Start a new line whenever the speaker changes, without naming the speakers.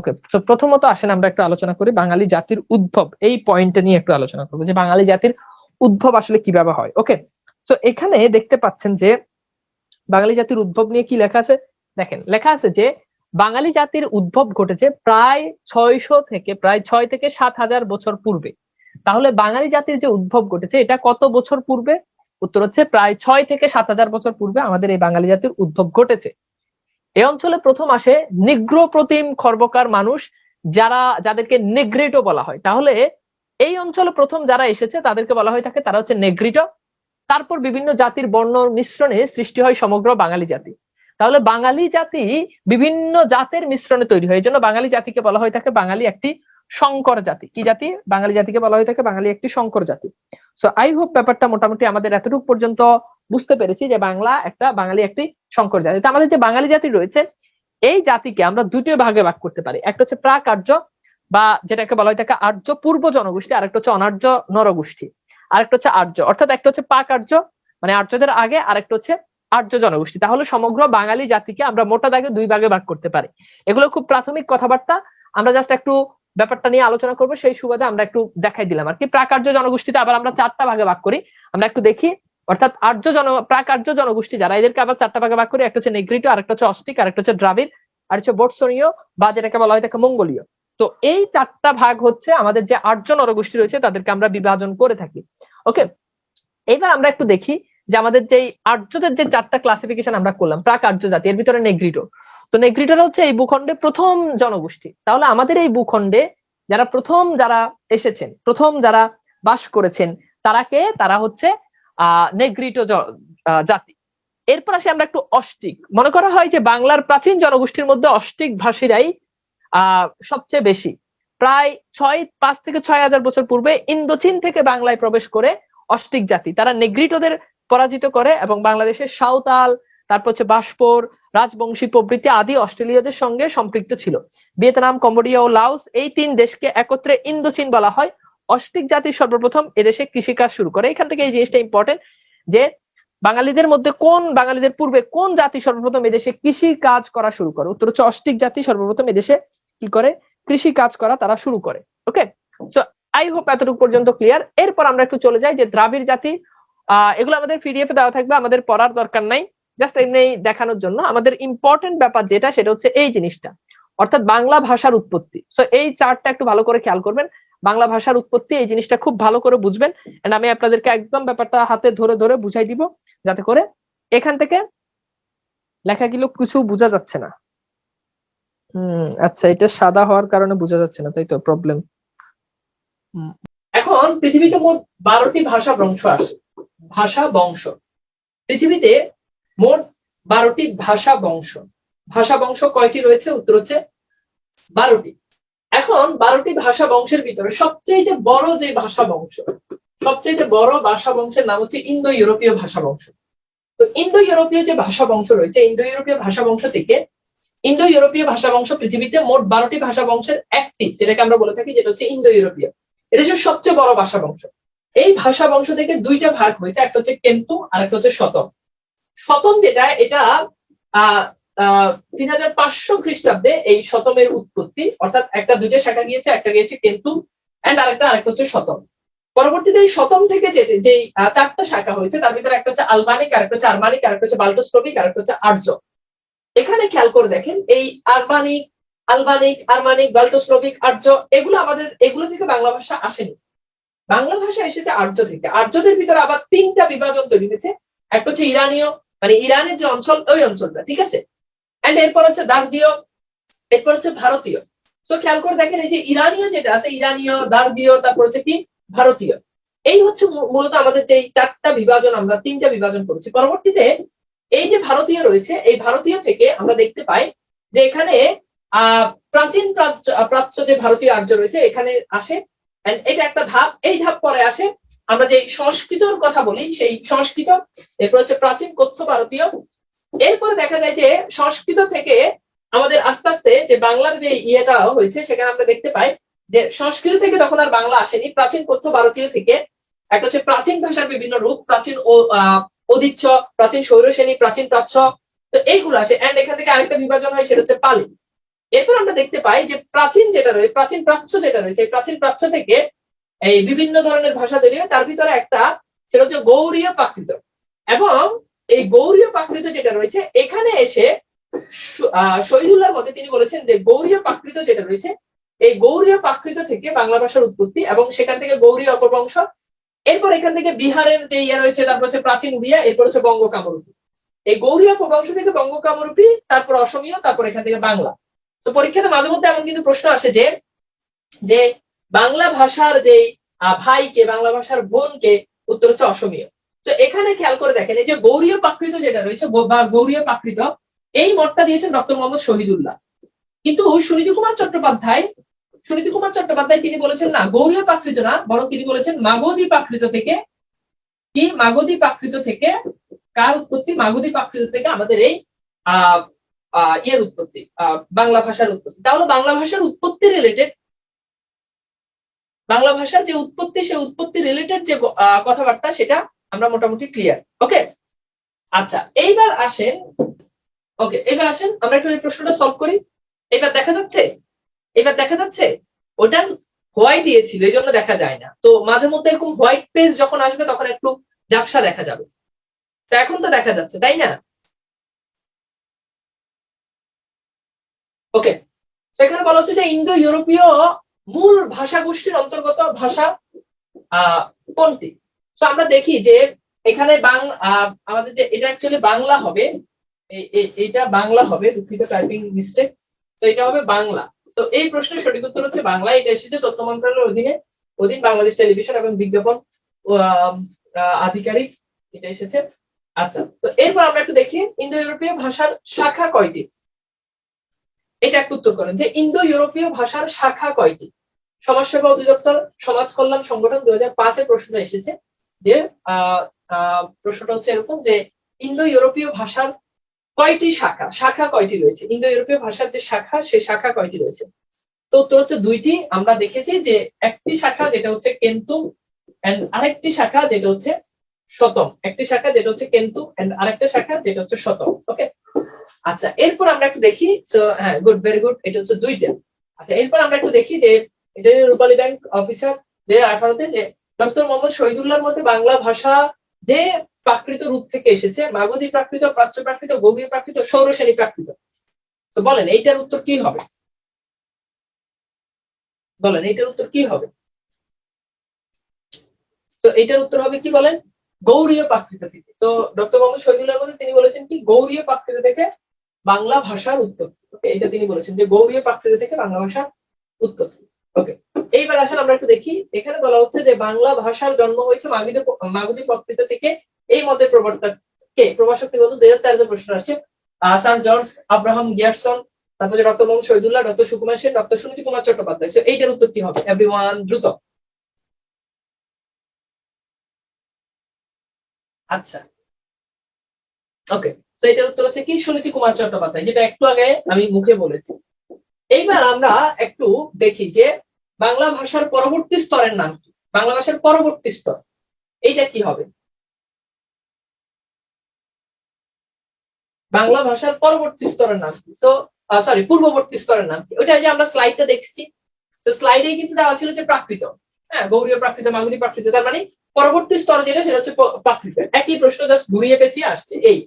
ওকে প্রথমত আসেন আমরা একটু আলোচনা করি বাঙালি জাতির উদ্ভব। এই পয়েন্টটা নিয়ে একটু আলোচনা করব যে বাঙালি জাতির উদ্ভব আসলে কীভাবে হয়। ওকে তো এখানে দেখতে পাচ্ছেন যে বাঙালি জাতির উদ্ভব নিয়ে কি লেখা আছে? দেখেন, লেখা আছে যে বাঙালি জাতির উদ্ভব ঘটেছে প্রায় ছয়শো থেকে, প্রায় ছয় থেকে সাত হাজার বছর পূর্বে। তাহলে বাঙালি জাতির যে উদ্ভব ঘটেছে, এটা কত বছর পূর্বে? উত্তর হচ্ছে প্রায় ছয় থেকে সাত হাজার বছর পূর্বে আমাদের এই বাঙালি জাতির উদ্ভব ঘটেছে। এই অঞ্চলে প্রথম আসে নিগ্র প্রতিম খর্বকার মানুষ যারা, যাদেরকে নেগ্রেটো বলা হয়। তাহলে এই অঞ্চলে প্রথম যারা এসেছে, তাদেরকে বলা হয়ে থাকে তারা হচ্ছে নেগ্রিটো। তারপর বিভিন্ন জাতির বর্ণ মিশ্রণে সৃষ্টি হয় সমগ্র বাঙালি জাতি। তাহলে বাঙালি জাতি বিভিন্ন জাতের মিশ্রণে তৈরি হয়। এই জন্য বাঙালি জাতিকে বলা হয়ে থাকে বাঙালি একটি সংকর জাতি। কি জাতি? বাঙালি জাতিকে বলা হয়ে থাকে বাঙালি একটি সংকর জাতি। সো আই হোপ ব্যাপারটা মোটামুটি আমাদের এতটুকু পর্যন্ত বুঝতে পেরেছি যে বাংলা একটা, বাঙালি একটি সংকর জাতি। আমাদের যে বাঙালি জাতি রয়েছে, এই জাতিকে আমরা দুটো ভাগে ভাগ করতে পারি। একটা হচ্ছে প্রাক আর্য বা যেটাকে বলা হয় থাকে আর্য পূর্ব জনগোষ্ঠী আর একটা হচ্ছে অনার্য নরগোষ্ঠী, আরেকটা হচ্ছে আর্য। অর্থাৎ একটা হচ্ছে পাক আর্য মানে আর্যদের আগে, আরেকটা হচ্ছে আর্য জনগোষ্ঠী। তাহলে সমগ্র বাঙালি জাতিকে আমরা মোটা দাগে দুই ভাগে ভাগ করতে পারি। এগুলো খুব প্রাথমিক কথাবার্তা। আমরা জাস্ট একটু ব্যাপারটা নিয়ে আলোচনা করব, সেই সুবাদে আমরা একটু দেখাই দিলাম আর কি। প্রাকার্য জনগোষ্ঠীতে আবার আমরা চারটা ভাগে ভাগ করি। আমরা একটু দেখি অর্থাৎ আর্য জন, প্রাকার্য জনগোষ্ঠী যারা, এদেরকে আবার চারটা ভাগে ভাগ করে, একটা হচ্ছে নেগ্রিটো, আরেকটা হচ্ছে অস্টিক আরেকটা হচ্ছে দ্রাবিড়, আর হচ্ছে বর্ষণীয় বা যেটাকে বলা হয় থাকে মঙ্গলীয়। তো এই চারটা ভাগ হচ্ছে আমাদের যে আর্য নরগোষ্ঠী রয়েছে, তাদেরকে আমরা বিভাজন করে থাকি। ওকে? এবার আমরা একটু দেখি যে আমাদের যে আর্যদের যে চারটা ক্লাসিফিকেশন আমরা করলাম প্রাক আর্য জাতি, এর ভিতরে নেগ্রিটো। তো নেগ্রিটোর হচ্ছে এই ভূখণ্ডে প্রথম জনগোষ্ঠী। তাহলে আমাদের এই ভূখণ্ডে যারা প্রথম যারা এসেছেন, প্রথম যারা বাস করেছেন, তারাকে, তারা হচ্ছে আহ নেগ্রিটো জাতি। এরপর আসে আমরা একটু অষ্টিক। মনে করা হয় যে বাংলার প্রাচীন জনগোষ্ঠীর মধ্যে অষ্টিক ভাষীরাই সবচেয়ে বেশি। প্রায় ছয়, পাঁচ থেকে ছয় হাজার বছর পূর্বে ইন্দোচীন থেকে বাংলায় প্রবেশ করে অষ্টিক জাতি। তারা নেগ্রিটোদের পরাজিত করে এবং বাংলাদেশের সাঁওতাল, তারপর হচ্ছে বাষ্পর, রাজবংশী প্রভৃতি আদি অস্ট্রেলিয়াদের সঙ্গে সম্পৃক্ত ছিল। ভিয়েতনাম, কম্বোডিয়া ও লাওস এই তিন দেশকে একত্রে ইন্দোচীন বলা হয়। অষ্টিক জাতি সর্বপ্রথম এদেশে কৃষিকাজ শুরু করে। এখান থেকে এই জিনিসটা ইম্পর্টেন্ট যে বাঙালিদের মধ্যে কোন, বাঙালিদের পূর্বে কোন জাতি সর্বপ্রথম এদেশে কৃষি কাজ করা শুরু করে? উত্তর হচ্ছে অষ্টিক জাতি সর্বপ্রথম এদেশে কি করে? কৃষি কাজ করা তারা শুরু করে। ওকে সো আই হোপ এতটুকু পর্যন্ত ক্লিয়ার এরপর আমরা একটু চলে যাই যে দ্রাবিড় জাতি আহ এগুলো আমাদের পিডিএফ দেওয়া থাকবে, আমাদের পড়ার দরকার নাই। জাস্ট এমনি দেখানোর জন্য। আমাদের ইম্পর্টেন্ট ব্যাপার যেটা, সেটা হচ্ছে এই জিনিসটা। অর্থাৎ বাংলা ভাষার উৎপত্তি। সো এই চার্টটা একটু ভালো করে খেয়াল করবেন। বাংলা ভাষার উৎপত্তি, এই জিনিসটা খুব ভালো করে বুঝবেন। এন্ড আমি আপনাদেরকে একদম ব্যাপারটা হাতে ধরে ধরে বুঝাই দিব, যাতে করে এখান থেকে লেখাগুলো কিছু বোঝা যাচ্ছে না। হম আচ্ছা এটা সাদা হওয়ার কারণে বোঝা যাচ্ছে না, তাই তো প্রবলেম এখন পৃথিবীতে মোট বারোটি ভাষা বংশ আসে ভাষা বংশ। পৃথিবীতে মোট বারোটি ভাষা বংশ। ভাষা বংশ কয়টি রয়েছে? উত্তর হচ্ছে বারোটি। এখন বারোটি ভাষা বংশের ভিতরে সবচেয়ে বড় যে ভাষা বংশ সবচেয়ে বড় ভাষা বংশের নাম হচ্ছে ইন্দো ইউরোপীয় ভাষা বংশ। তো ইন্দো ইউরোপীয় যে ভাষা বংশ রয়েছে ইন্দো ইউরোপীয় ভাষা বংশ থেকে ইন্দো ইউরোপীয় ভাষা বংশ পৃথিবীতে মোট বারোটি ভাষা বংশের একটি, যেটাকে আমরা বলে থাকি, যেটা হচ্ছে ইন্দো ইউরোপীয় এটা হচ্ছে সবচেয়ে বড় ভাষা বংশ। এই ভাষা বংশ থেকে দুইটা ভাগ হয়েছে, একটা হচ্ছে কেন্তু আর একটা হচ্ছে শতম। শতম যেটা, এটা, আহ তিন হাজার পাঁচশো খ্রিস্টাব্দে এই শতমের উৎপত্তি, অর্থাৎ একটা দুইটা শাখা গিয়েছে, একটা গিয়েছে কেন্তু অ্যান্ড আরেকটা আরেকটা হচ্ছে শতম। পরবর্তীতে এই শতম থেকে যে যে চারটা শাখা হয়েছে, তার ভিতরে একটা হচ্ছে আলমানিক, আরেকটা হচ্ছে আরমানিক, আরেকটা হচ্ছে বাল্টোস্ট্রবিক আরেকটা হচ্ছে আর্য। এখানে খেয়াল করে দেখেন, এই আরমানিক আলবানিক আরমানিক বাল্টোস্লোভিক আর্য, এগুলো আমাদের, এগুলো থেকে বাংলা ভাষা আসেনি। বাংলা ভাষা এসেছে আর্য থেকে। আর্যদের ভিতরে আবার তিনটা বিভাজন তৈরি হয়েছে। একটা হচ্ছে ইরানীয় মানে ইরানের যে অঞ্চল, ওই অঞ্চলটা, ঠিক আছে? অ্যান্ড এরপর হচ্ছে দার্দীয় এরপর হচ্ছে ভারতীয়। তো খেয়াল করে দেখেন এই যে ইরানীয় যেটা আছে, ইরানীয় দার্দীয় তারপর হচ্ছে কি? ভারতীয়। এই হচ্ছে মূলত আমাদের যে চারটা বিভাজন আমরা, তিনটা বিভাজন করেছি। পরবর্তীতে এই যে ভারতীয় রয়েছে, এই ভারতীয় থেকে আমরা দেখতে পাই যে এখানে প্রাচীন প্রাচ্য যে ভারতীয় আর্য রয়েছে, এখানে আসে। এটা একটা ধাপ, এই ধাপ পরে আসে আমরা যে সংস্কৃতর কথা বলি, সেই সংস্কৃত, এরপর হচ্ছে প্রাচীন, কথ্য ভারতীয় এরপরে দেখা যায় যে সংস্কৃত থেকে আমাদের আস্তে আস্তে যে বাংলার যে ইয়েটা হয়েছে, সেখানে আমরা দেখতে পাই যে সংস্কৃত থেকে তখন আর বাংলা আসেনি। প্রাচীন কথ্য ভারতীয় থেকে একটা হচ্ছে প্রাচীন ভাষার বিভিন্ন রূপ, প্রাচীন অদিচ্ছ প্রাচীন সৌরসেনী প্রাচীন প্রাচ্য, তো এইগুলো আসে। অ্যান্ড এখান থেকে আরেকটা বিভাজন হয়, সেটা হচ্ছে পালি। এরপর আমরা দেখতে পাই যে প্রাচীন যেটা রয়েছে প্রাচীন প্রাচ্য যেটা রয়েছে প্রাচীন প্রাচ্য থেকে এই বিভিন্ন ধরনের ভাষা তৈরি হয়। তার ভিতরে একটা, সেটা হচ্ছে গৌরীয় প্রাকৃত। এবং এই গৌরীয় প্রাকৃত যেটা রয়েছে, এখানে এসে শহীদুল্লাহর মতে তিনি বলেছেন যে গৌরীয় প্রাকৃত যেটা রয়েছে, এই গৌরীয় প্রাকৃত থেকে বাংলা ভাষার উৎপত্তি এবং সেখান থেকে গৌরীয় অপবংশ, এরপর এখান থেকে বিহারের যে ইয়ে রয়েছে, তারপর হচ্ছে প্রাচীন বিয়া এরপর হচ্ছে বঙ্গ কামরূপী এই গৌরীয় অপবংশ থেকে বঙ্গ কামরূপী তারপর অসমীয়, তারপর এখান থেকে বাংলা। তো পরীক্ষাতে মাঝে মধ্যে এমন কিন্তু প্রশ্ন আসে যে যে বাংলা ভাষার যে ভাইকে, বাংলা ভাষার বোনকে, উত্তর হচ্ছে অসমীয়। তো এখানে খেয়াল করে দেখেন, এই যে গৌরীয় প্রাকৃত যেটা রয়েছে বা গৌরীয় প্রাকৃত এই মতটা দিয়েছেন ডক্টর মোহাম্মদ শহীদুল্লাহ। কিন্তু সুনীতি কুমার চট্টোপাধ্যায়, সুনীতি কুমার চট্টোপাধ্যায় তিনি বলেছেন না, গৌরীয় প্রাকৃত না, বরং তিনি বলেছেন মাগধী প্রাকৃত থেকে, কি মাগধী প্রাকৃত থেকে, কার উৎপত্তি? মাগধী প্রাকৃত থেকে আমাদের এই আহ ইয়ের উৎপত্তি বাংলা ভাষার উৎপত্তি। তাহলে বাংলা ভাষার উৎপত্তি রিলেটেড বাংলা ভাষার যে উৎপত্তি, সেই উৎপত্তি রিলেটেড যে কথাবার্তা, সেটা আমরা মোটামুটি ক্লিয়ার ওকে আচ্ছা এইবার আসেন ওকে এবার আসেন, আমরা একটু এই প্রশ্নটা সলভ করি। এবার দেখা যাচ্ছে? এবার দেখা যাচ্ছে? ওটা হোয়াইট ইয়ে ছিল, এই জন্য দেখা যায় না। তো মাঝে মধ্যে এরকম হোয়াইট পেজ যখন আসবে, তখন একটু ঝাপসা দেখা যাবে। তো এখন তো দেখা যাচ্ছে, তাই না? ওকে সেখানে বলা হচ্ছে যে ইন্দো ইউরোপীয় মূল ভাষা গোষ্ঠীর অন্তর্গত ভাষা, আহ, কোনটি? তো আমরা দেখি যে এখানে বাং আমাদের যে এটা অ্যাকচুয়ালি বাংলা হবে। এইটা বাংলা হবে, দুঃখিত টাইপিং মিস্টেক তো এটা হবে বাংলা। তো এই প্রশ্নের সঠিক উত্তর হচ্ছে বাংলা। এটা এসেছে তথ্য মন্ত্রণালয়ের অধীনে। অধীন বাংলাদেশ টেলিভিশন এবং বিজ্ঞাপন আধিকারিক। এটা এসেছে। আচ্ছা তো এরপর আমরা একটু দেখি ইন্দো ইউরোপীয় ভাষার শাখা কয়টি? এটা একটু উত্তর করেন যে ইন্দো ইউরোপীয় ভাষার শাখা কয়টি? সমাজসেবা অধিদপ্তর, সমাজ কল্যাণ সংগঠন দুই হাজার পাঁচে প্রশ্নটা এসেছে। যে প্রশ্নটা হচ্ছে এরকম যে ইন্দো ইউরোপীয় ভাষার কয়টি শাখা? শাখা কয়টি রয়েছে? ইন্দো ইউরোপীয় ভাষার যে শাখা, সেই শাখা কয়টি রয়েছে? তো উত্তর হচ্ছে দুইটি। আমরা দেখেছি যে, একটি শাখা যেটা হচ্ছে কেন্তু এন্ড আরেকটি শাখা যেটা হচ্ছে শতম। একটি শাখা যেটা হচ্ছে কেন্তু অ্যান্ড আরেকটা শাখা যেটা হচ্ছে শতম। ওকে আচ্ছা এরপর আমরা একটু দেখি হ্যাঁ গুড ভেরি গুড এটা হচ্ছে দুইটা। আচ্ছা এরপর আমরা একটু দেখি যে রূপালী ব্যাংক অফিসার যে আঠারোতে যে ডক্টর মোহাম্মদ শহীদুল্লাহর মতে বাংলা ভাষা যে প্রাকৃত রূপ থেকে এসেছে, মাগধী প্রাকৃত, প্রাচ্য প্রাকৃত গৌরী প্রাকৃত সৌরসেনী প্রাকৃত। তো বলেন, এইটার উত্তর কি হবে? বলেন, এইটার উত্তর কি হবে? তো এইটার উত্তর হবে কি বলেন? গৌরীয় প্রাকৃত থেকে। তো ডক্টর মোহাম্মদ শহীদুল্লাহর মধ্যে তিনি বলেছেন কি, গৌরীয় প্রাকৃত থেকে বাংলা ভাষার ওকে এটা তিনি বলেছেন যে গৌরীয় প্রাকৃত থেকে বাংলা ভাষার উৎপত্তি। ওকে এইবার আসলে আমরা একটু দেখি। এখানে বলা হচ্ছে যে বাংলা ভাষার জন্ম হয়েছে মাগধী মাগধী প্রাকৃত থেকে। এই মতের প্রবর্তক কে? প্রভাষক নিবন্ধ দুই হাজার তেরোতে প্রশ্ন আসছে। স্যার জর্জ আব্রাহাম গিয়ারসন তারপর যে doctor Mohammad Shahidullah doctor Sukumar Sen doctor Suniti Kumar Chattopadhyay. So, এইটার উত্তর কি হবে? এভরিওয়ান দ্রুত। আচ্ছা। ওকে তো এটার উত্তর হচ্ছে কি? সুনীতি কুমার চট্টোপাধ্যায় যেটা একটু আগে আমি মুখে বলেছি। এইবার আমরা একটু দেখি যে বাংলা ভাষার পরবর্তী স্তরের নাম কি? বাংলা ভাষার পরবর্তী স্তর। এইটা কি হবে? বাংলা ভাষার পরবর্তী স্তরের নাম কি? তো সরি পূর্ববর্তী স্তরের নাম কি? ওইটা যে আমরা স্লাইডটা দেখছি, তো স্লাইডে কিন্তু দেওয়া ছিল যে প্রাকৃত। হ্যাঁ গৌরীয় প্রাকৃত মাগধী প্রাকৃত, তার মানে পরবর্তী স্তর যেটা, সেটা হচ্ছে প্রাকৃত। একই প্রশ্ন জাস্ট ঘুরিয়ে পেঁচিয়ে আসছে, এই।